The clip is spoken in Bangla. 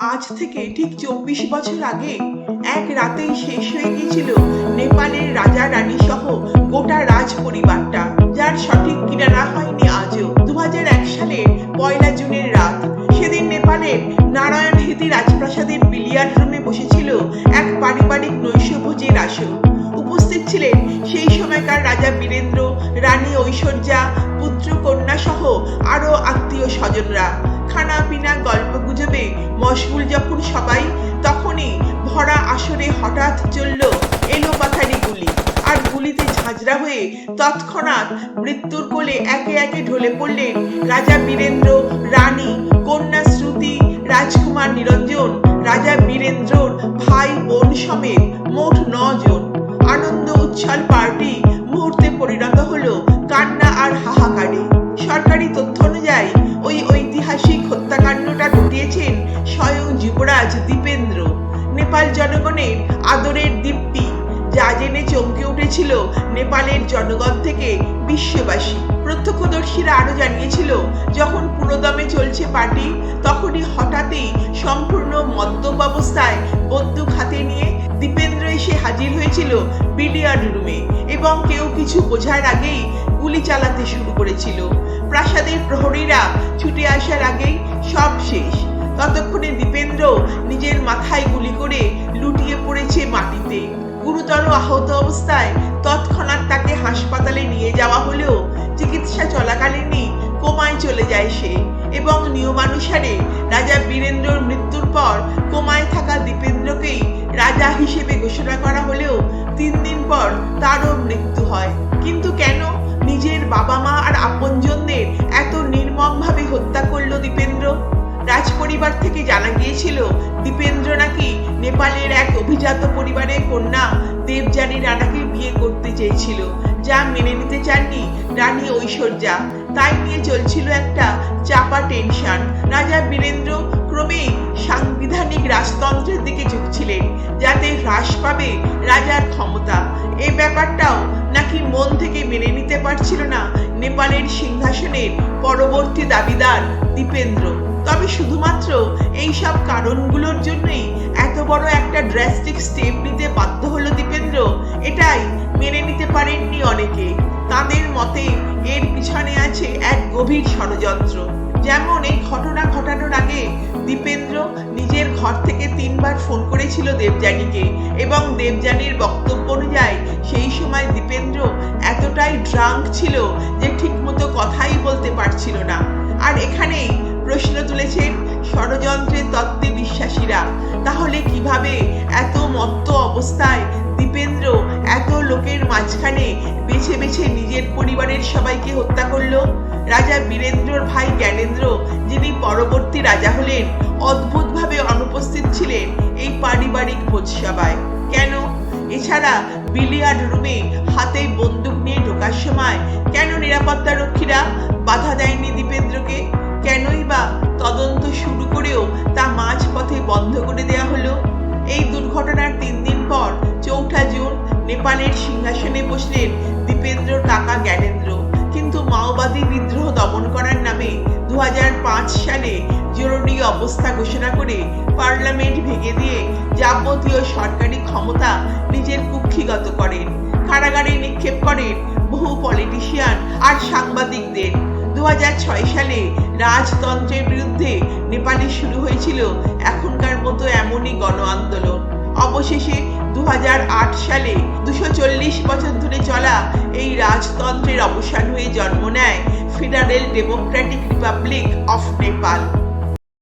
আজ থেকে ঠিক চব্বিশ বছর আগে এক রাতেই শেষ হয়ে গিয়েছিল নেপালের রাজা রানী সহ গোটা রাজ পরিবারটা যার সঠিক কিনারা হয়নি আজও। দু সালের পয়লা জুনের রাত, সেদিন নেপালের নারায়ণ হিতি রাজপ্রাসাদের বিলিয়ার্ড রুমে বসেছিল এক পারিবারিক নৈশভোজের আসর। উপস্থিত ছিলেন সেই সময়কার রাজা বীরেন্দ্র, রানী ঐশ্বর্যা, পুত্র কন্যা সহ আরও আত্মীয় স্বজনরা। খানা পিনা গল্প গুজবে। মশগুল যখন সবাই, তখনই ভরা আসরে হঠাৎ চলল এলো পাথারি গুলি। আর গুলিতে ঝাঁঝরা হয়ে তৎক্ষণাৎ মৃত্যুর কোলে একে একে ঢলে পড়লেন রাজা বীরেন্দ্র রানী কন্যা শ্রুতি, রাজকুমার নিরঞ্জন, রাজা বীরেন্দ্রর ভাই বোন সমেত মোট জন আনন্দ উচ্ছল পার্টি মুহূর্তে পরিণত হলো কান্না আর হাহাকারে। সরকারি তথ্য উঠেছিল নেপালের জনগণ থেকে বিশ্ববাসী। প্রত্যক্ষদর্শীরা আরও জানিয়েছিল, যখন পুরোদমে চলছে পার্টি, তখনই হঠাৎই সম্পূর্ণ মদ্যপ অবস্থায় বন্দুক হাতে নিয়ে দীপেন্দ্র এসে হাজির হয়েছিল বিলিয়ার্ড রুমে এবং কেউ কিছু বোঝার আগেই গুলি চালাতে শুরু করেছিল। প্রাসাদের প্রহরীরা ছুটে আসার আগেই সব শেষ। ততক্ষণে দীপেন্দ্র নিজের মাথায় গুলি করে লুটিয়ে পড়েছে মাটিতে। গুরুতর আহত অবস্থায় তৎক্ষণাৎ তাকে হাসপাতালে নিয়ে যাওয়া হলেও চিকিৎসা চলাকালীনই কোমায় চলে যায় সে এবং নিয়মানুসারে রাজা বীরেন্দ্রর মৃত্যুর পর কোমায় থাকা দীপেন্দ্রকেই রাজা হিসেবে ঘোষণা করা হলেও তিন দিন পর তারও মৃত্যু হয়। কিন্তু কেন? নিজের বাবা মা আর আপনজনদের এত নির্মমভাবে হত্যা করল দীপেন্দ্র? রাজপরিবার থেকে জানা গিয়েছিল, দীপেন্দ্র নাকি নেপালের এক অভিজাত পরিবারের কন্যা দেবযানী রানাকে বিয়ে করতে চেয়েছিল, যা মেনে নিতে চাননি রানী ঐশ্বর্যা। তাই নিয়ে চলছিল একটা চাপা টেনশন। রাজা বীরেন্দ্র ক্রমেই সাংবিধানিক রাজতন্ত্রের দিকে ঝুঁকছিলেন, যাতে হ্রাস পাবে রাজার ক্ষমতা। এই ব্যাপারটাও নাকি মন থেকে মেনে নিতে পারছিল না নেপালের সিংহাসনের পরবর্তী দাবিদার দীপেন্দ্র। তবে শুধুমাত্র এই সব কারণগুলোর জন্যই এত বড় একটা ড্রাস্টিক স্টেপ নিতে বাধ্য হলো দীপেন্দ্র। এটাই মেনে নিতে পারেননি অনেকে। তাদের মতে এর পিছনে আছে এক গভীর ষড়যন্ত্র। যেমন এই ঘটনা ঘটানোর আগে দীপেন্দ্র নিজের ঘর থেকে তিনবার ফোন করেছিল দেবযানীকে এবং দেবযানীর বক্তব্য অনুযায়ী সেই সময় দীপেন্দ্র এতটাই ড্রাঙ্ক ছিল যে ঠিকমতো কথাই বলতে পারছিল না। আর এখানেই প্রশ্ন তুলেছেন ষড়যন্ত্রের তত্ত্বে বিশ্বাসীরা। তাহলে কীভাবে এত মত্ত অবস্থায় দীপেন্দ্র এত লোকের মাঝখানে বেছে বেছে নিজের পরিবারের সবাইকে হত্যা করল? রাজা বীরেন্দ্রর ভাই জ্ঞানেন্দ্র, যিনি পরবর্তী রাজা হলেন, অদ্ভুতভাবে অনুপস্থিত ছিলেন এই পারিবারিক ভোজসভায়। কেন? এছাড়া বিলিয়ার্ড রুমে হাতে বন্দুক নিয়ে ঢোকার সময় কেন নিরাপত্তা রক্ষীরা বাধা দেয়নি দীপেন্দ্রকে? করেও তা মাঝপথে বন্ধ করে দেওয়া হলো। এই দুর্ঘটনার তিন দিন পর চৌঠা জুন নেপালের সিংহাসনে বসলেন দীপেন্দ্রর কাকা জ্ঞানেন্দ্র। কিন্তু মাওবাদী বিদ্রোহ দমন করার নামে দু সালে জরুরি অবস্থা ঘোষণা করে পার্লামেন্ট ভেঙে দিয়ে যাবতীয় সরকারি ক্ষমতা নিজের কুক্ষিগত করেন। কারাগারে নিক্ষেপ করেন বহু পলিটিশিয়ান আর সাংবাদিকদের। দু হাজার ছয় সালে রাজতন্ত্রের বিরুদ্ধে নেপালে শুরু হয়েছিল এখনকার মতো এমনই গণ আন্দোলন অবশেষে দু হাজার আট সালে দুশো বছর ধরে চলা এই রাজতন্ত্রের অবসান হয়ে জন্ম নেয় federal democratic republic of Nepal